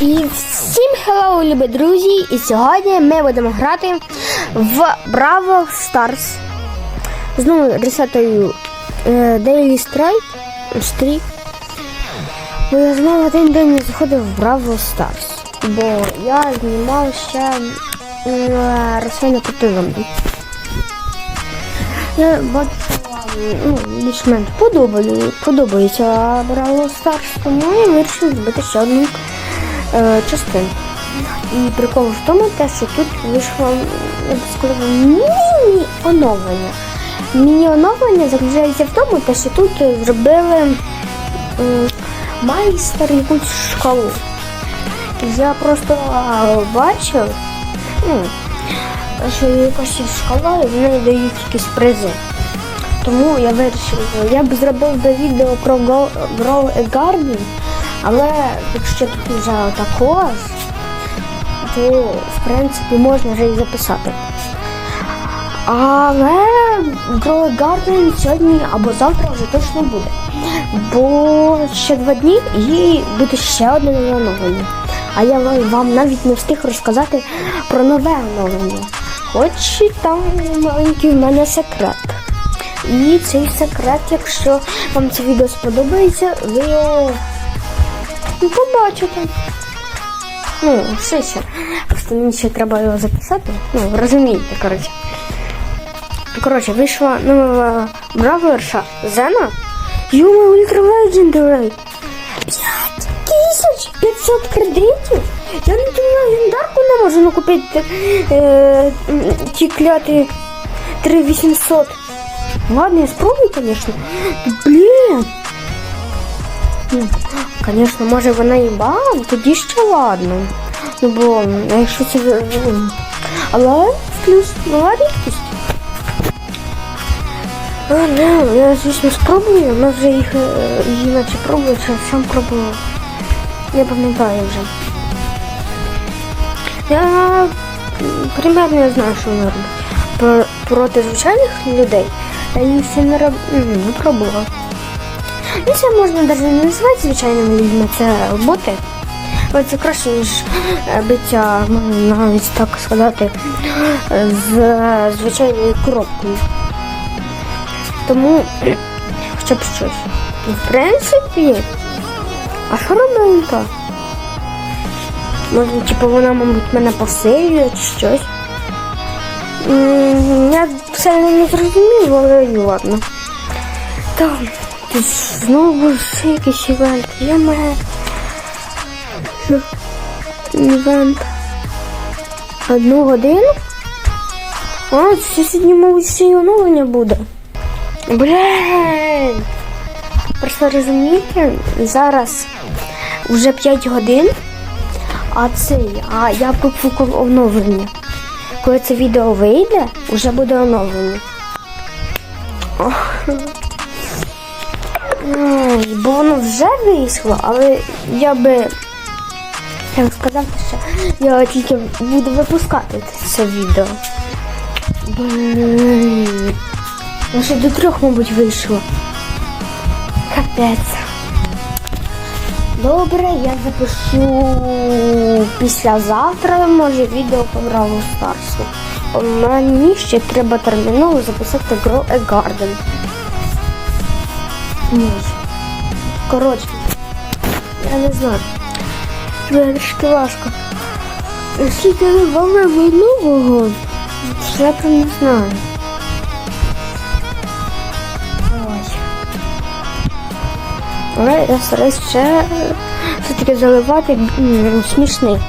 І всім хеллоу, любі друзі! І сьогодні ми будемо грати в Браво Stars. Знову ресетою е, Daily Strike. Стрік. Бо я знову один день не заходив в Браво Stars. Бо я знімав ще Російна Потилом. Я бачу, ну, більш-менш подобається Браво Stars, тому я вирішив зробити ще одну е, частину. І прикол в тому, те, що тут вийшло я б сказала, міні-оновлення. Міні-оновлення заключається в тому, те, що тут зробили майстер якусь шкалу. Я просто бачив, ну, що якась шкала і в неї дають якісь призи. Тому я вирішив, я б зробив би відео про Grow Garden, але якщо тут вже отако, то в принципі можна вже і записати. Але Grow Garden сьогодні або завтра вже точно буде. Бо ще два дні і буде ще одне нове оновлення. А я вам- вам навіть не встиг розказати про нове оновлення. Хоч і там маленький в мене секрет. І цей секрет, якщо вам це відео сподобається, ви його побачите. Ну, все ще. Просто мені ще треба його записати. Ну, розумієте, коротше. Коротше, вийшла нова браверша Зена. Юма Ультра Legendary. 5500 кредитів? Я не думаю, легендарку не можу накупити е, м, ті кляті 3800. Ладно, я спробую, конечно. Блін. Конечно, може вона і бан, тоді ще ладно. Ну бо якщо це. Але плюс нова рідкість. Не, я, звісно, спробую, ми вже їх її наче пробували, чи сам пробував. Не пам'ятаю вже. Я примерно я знаю, що вона робить. Про, проти звичайних людей я її ще не, роб... не пробував. Ну, це можна навіть не називати звичайними людьми, це боти. Це краще, ніж е, биття, можна навіть так сказати, з е, звичайною коробкою. Тому хоча б щось. Ну, в принципі, а так? Може, типу, вона, мабуть, мене посилює чи щось. Я все не зрозумів, але і ладно. Так, тут знову ще якийсь івент. Я маю івент. Одну годину? А, сьогодні, мабуть, ще й оновлення буде. Блін! Просто розумієте, зараз вже 5 годин, а цей, а я попукав оновлення. Коли це відео вийде, вже буде оновлення. Ох. Ай, Бо воно вже вийшло, але я би як сказати, що я тільки буду випускати це відео. Ну, ще до трьох, мабуть, вийшло. Капець. Добре, я запишу післязавтра, може, відео по Бравл Старсу. Мені ще треба терміново записати Grow a Garden. Ні. Коротше, я не знаю. Вирішити важко. Скільки вам нового? Я прям не знаю. Ой. Але я стараюсь ще все-таки заливати смішний.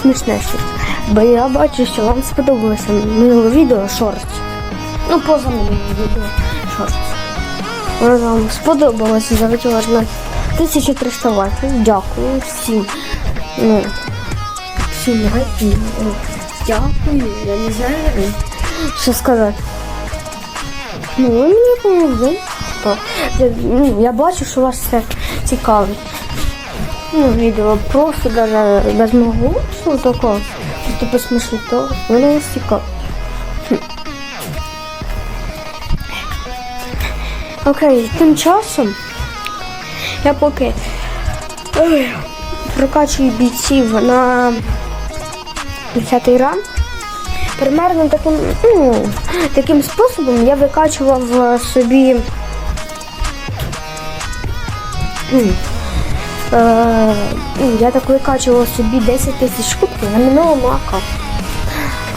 Смішне щось. Бо я бачу, що вам сподобалося минуле відео шорт. Ну, поза минуле відео шорт. Воно вам сподобалося, залетіло на 1300 лайків. Дякую всім. Ну, всім лайків. Дякую, я не знаю, що сказати. Ну, ви мені помогли. Я, ну, я бачу, що вас це цікавить. Ну, відео просто даже без мого голосу такого. Типу смішно, то воно вас цікавить. Окей, тим часом я поки прокачую бійців на 10 ранг. Примерно таким, ну, таким способом я викачував е, собі. Е, ну, я так викачувала собі 10 тисяч кубків на минулому аккаунті.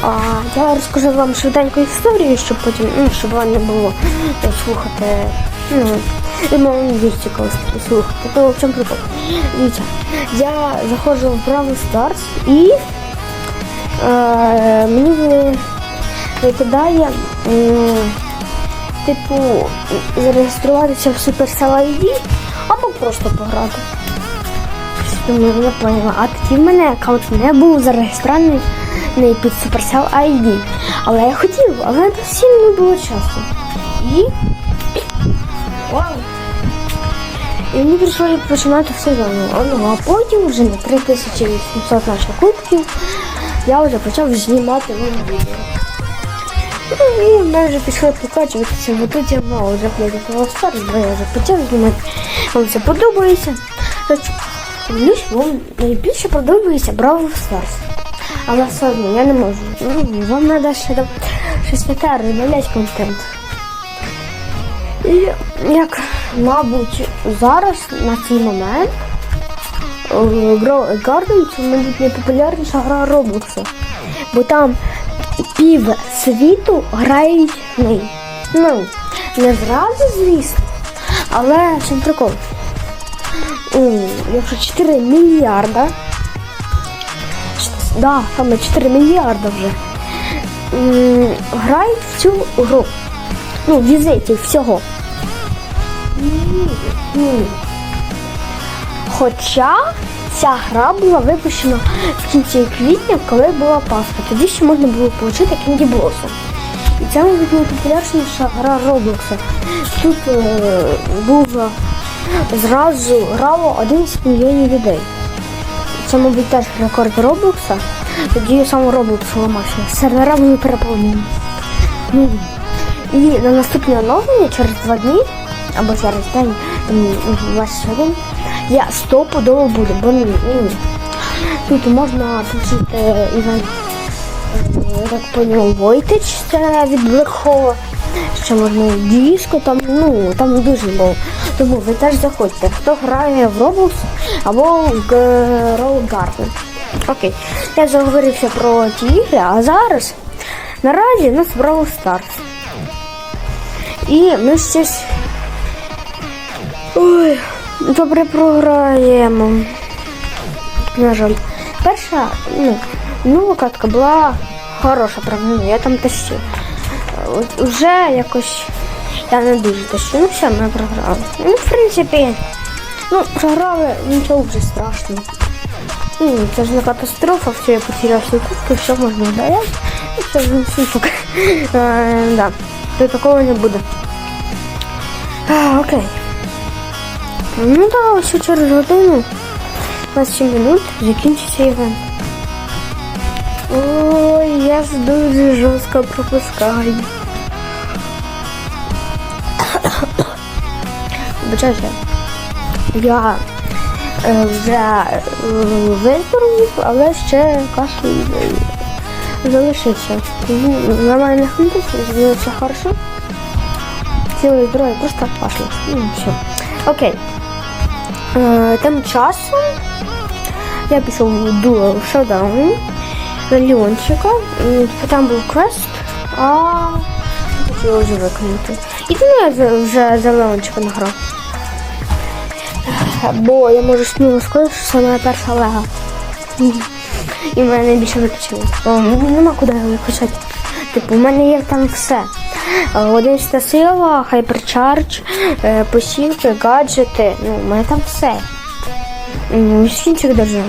А я розкажу вам швиденьку історію, щоб потім, ну, щоб вам не було е, слухати. Ну, думаю, мені дуже цікаво слухати. То в чому прикол? Дивіться, я заходжу в Бравл Stars і е, мені викидає, типу, зареєструватися в Supercell ID або просто пограти. Думаю, я поняла. А тоді в мене аккаунт не був зареєстрований під Supercell ID. Але я хотів, але досі не було часу. І. Вау! І мені прийшлося починати все заново. Ну, а потім вже на 3800 наших кубків я вже почав знімати нові відео. Ну, і в мене вже пішли покачуватися, бо тут я мало вже платити старт, бо я вже почав знімати. Вам це подобається. Так, Дивлюсь, вам найбільше подобається Бравл Старс. Але все одно я не можу. Ну, вам треба ще там щось таке розмовляти контент. І як, мабуть, зараз на цей момент Garden це, мабуть, найпопулярніша гра Роблокса. Бо там пів світу грають в неї. Ну, не зразу, звісно, але чим прикол. Якщо 4 мільярда. Да, саме 4 мільярда вже. Грають в цю гру. Ну, візитів всього. Хоча ця гра була випущена в кінці квітня, коли була Пасха. Тоді ще можна було отримати Candy Blossom. І це, мабуть, найпопулярніша гра Роблокса. Тут е, був зразу грало 11 мільйонів людей. Це, мабуть, теж рекорд Роблокса. Тоді саме Роблокс ламався. Сервера були переповнені. Ну, і на наступне оновлення через два дні, або через день, м, 21, я стопудово буду, бо ну, тут можна включити івент, е, я так поняв, Войтич, це від Black Ще можна диско, там, ну, там дуже мало. Тому ви теж заходьте, хто грає в Roblox або в Grow Garden. Окей, я заговорився про ті ігри, а зараз наразі у нас Brawl Stars. І ми щось. Ой, добре програємо. На жаль. Перша, ну, нова катка була хороша, правда, ну, я там тащив. Вже якось я не дуже тащу. Ну все, ми програли. Ну, в принципі, ну, програли, нічого вже страшного. Ну, це ж не катастрофа, все, я потеряв свої кубки, все можна вдаляти. І все, вже супок. Е, да. То такого не буде. А, окей. Ну да, ось через годину 27 минут закінчиться івент. Ой, я дуже жорстко пропускаю. Вибачайте, я е, вже е, виздоровів, але ще кашель залишився. Тому нормально хмутився, зробило все хорошо. Цілий здоров'я, просто кашель. Ну. Окей. Е, тим часом я пішов в шодаун на Леончика. Там був квест, а хотіла вже виконати. І тому я вже за Леончика награв. Бо я можу сміло сказати, що це моя перша лега. І в мене найбільше виключило. Мені нема куди його виключати. Типу, в мене є там все. Е, 11 сила, хайперчардж, е, посілки, гаджети. Ну, у мене там все. Ну, інших держав.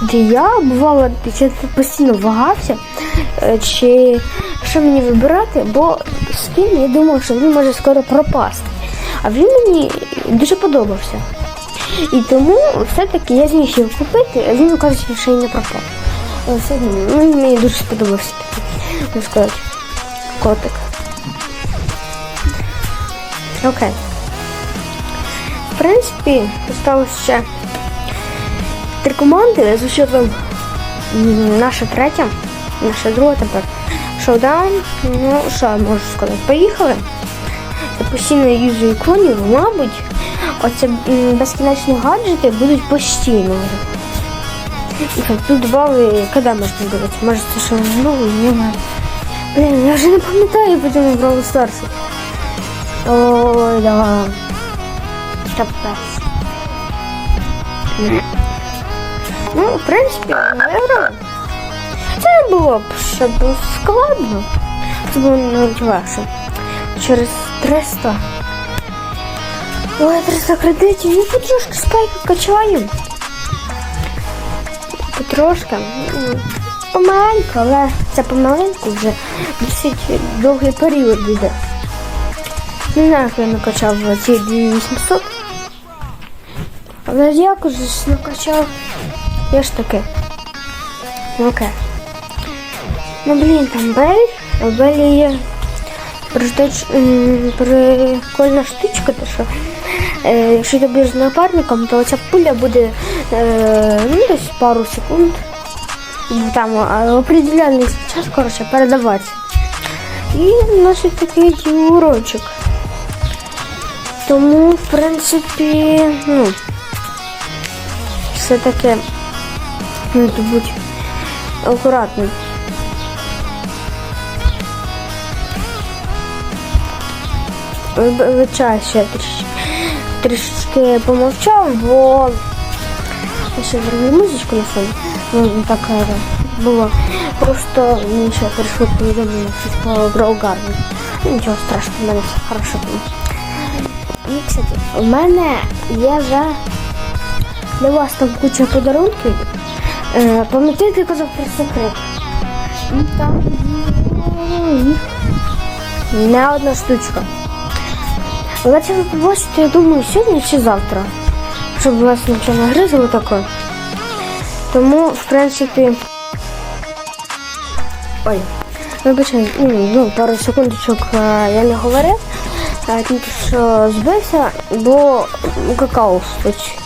Де я бувало я постійно вагався, е, чи що мені вибирати, бо скін я думав, що він може скоро пропасти. А він мені дуже подобався. І тому все-таки я зміг його купити, а він, кажучи, ще й не пропав. Все одно, ну, мені дуже сподобався такий, сказати, котик. Окей. В принципі, осталось ще три команди з учетом наша третя, наша друга тепер. Шоудаун, ну що я можу сказати, поїхали. Я постійно юзую конів, мабуть, оце безкінечні гаджети будуть постійно. І так, тут додали, коли можна дивитися? Може це що ну, немає. Блін, я вже не пам'ятаю по цьому Бравл Старсу. Ой, да. Капець. Ну, в принципі, виграв. Це було б щоб складно. Це було навіть легше. Через 300. Ой, 300 кредитів. Ну, потрошки спайки качаємо. Потрошки. Ну, Помаленьку, але це помаленьку вже досить довгий період йде. Не знаю, як я накачав ці 2800. Але якось накачав. Я ж таки. Окей. Ну блін, там Бель. А Белі є приждач- прикольна штучка, то що е, якщо ти будеш з напарником, то ця пуля буде е, ну, десь пару секунд. Там определенний час, коротше, передаватися. І носить такий урочок. Тому, в принципі, ну, все таки, ну, то будь акуратний. Вибачаю, ще трішки, трішечки помовчав, бо я ще зробив музичку на фоні. Ну, так е, було. Просто мені ще прийшло повідомлення щось по Гроугарду. Нічого страшного, в мене все хорошо було. І, кстати, у мене є вже для вас там куча подарунків. Е, пам'ятаєте, я казав про секрет? І там є не одна штучка. Але це ви побачите, я думаю, сьогодні чи завтра. Щоб вас нічого не гризло таке. Тому, в принципі. Ой, вибачай, ну, ну, пару секундочок е, я не говорив, тільки що збився, бо какао стоїть.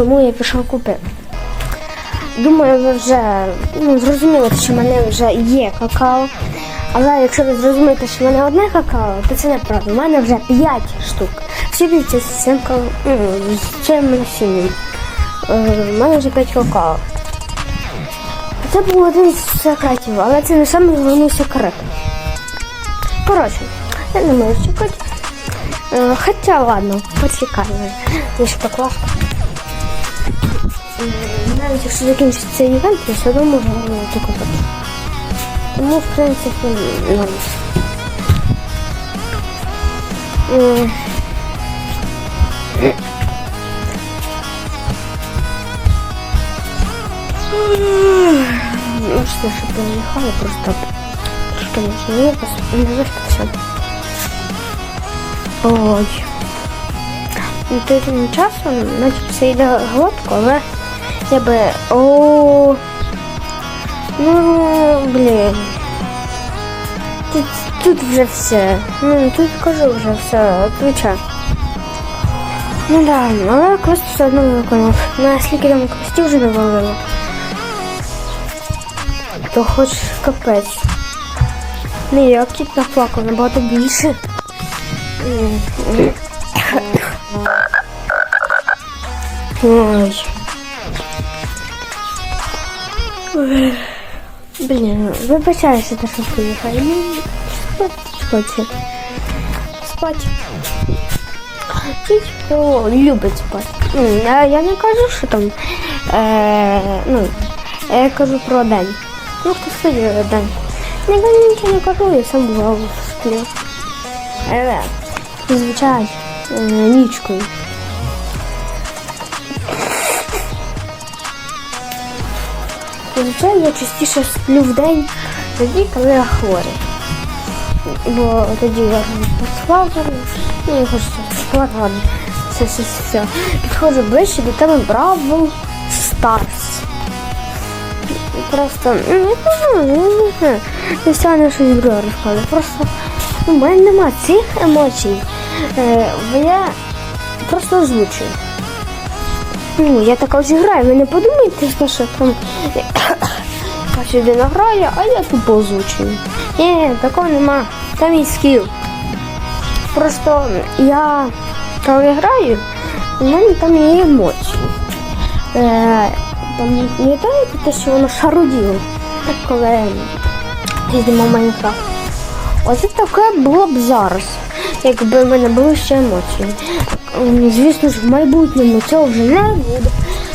Тому я пішов купити. Думаю, ви вже ну, зрозуміли, що в мене вже є какао. Але якщо ви зрозумієте, що в мене одне какао, то це неправда. У мене вже 5 штук. Всі дивіться з цим ну, цим насінням. Е, У мене вже 5 какао. Це був один з секретів, але це не самий головний секрет. Коротше, я не можу чекати. Е, Хоча ладно, так важко. М, Навіть якщо закінчиться цей івент, я все одно можу таку купити. Тому, в принципі, норм. Ну, что ж, поехали просто. Что нужно? Не, не вертаться. Ой. Ну, тим часом, наче все йде гладко, але я би. О. Ну, блін. Тут, тут вже все. Ну, тут кажу вже все, отвечаю. Ну да, але квест все одно виконав. Ну, а скільки там квестів вже навалило, то хоч капець. Не, я кіт наплакав набагато більше. Ой. Блін, вибачаюся, те, що поїхали. Ну, спать, спать. Спать. Дідько любить спати. Ну, я, я не кажу, що там. Е, ну, я кажу про день. Ну, хто сидить день. Я нічого не кажу, я сам бував сплю. Але, звичайно, е, нічкою. Зазвичай я частіше сплю в день тоді, коли я хворий. Бо тоді я ну і хочеться спати, ладно. Все, все, все. Підходжу ближче до тебе Браво Старс. Просто, ну, не я. Я сьогодні щось друге розказую. Просто ну, в мене нема цих емоцій. Е, я просто озвучую. Ну, я така ось граю, ви не подумайте, що там людина грає, а я тупо озвучую. Ні, такого нема. Там і скіл. Просто я коли граю, у мене там є емоції. Е, пам'ятаєте те, що воно шаруділо, коли їздимо в Майнкрафт? Оце таке було б зараз, якби в мене були ще емоції. Звісно ж, в майбутньому цього вже не буде.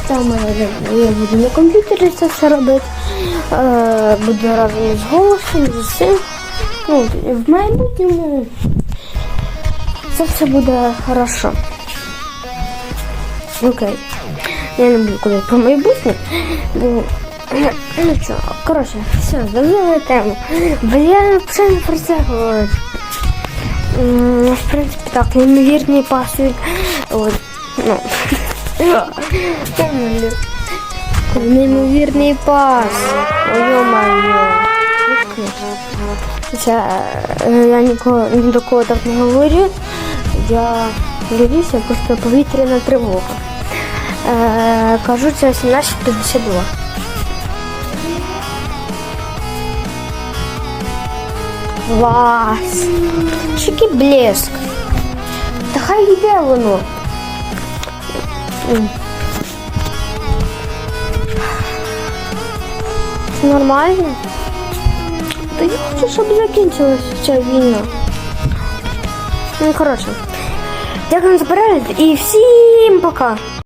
Там в я буду на комп'ютері це все робити. Е, буду разом з голосом, з усім. Ну, в майбутньому це все буде хорошо. Окей. Я не буду казати про майбутнє, бо ну що, коротше, все, зробили тему. Бо я взагалі про це говорю. В принципі, так, неймовірний пасик. От, ну. Неймовірний пас. Ой, моє. Це, е, я нікого, ні до кого так не говорю. Я дивлюся, просто повітряна тривога. Е, кажу, це 17.52. Клас! Чекий блеск. Та хай йде воно. Це нормально? Та я хочу, щоб закінчилася ця війна. Ну, коротше. Дякую за перегляд і всім пока!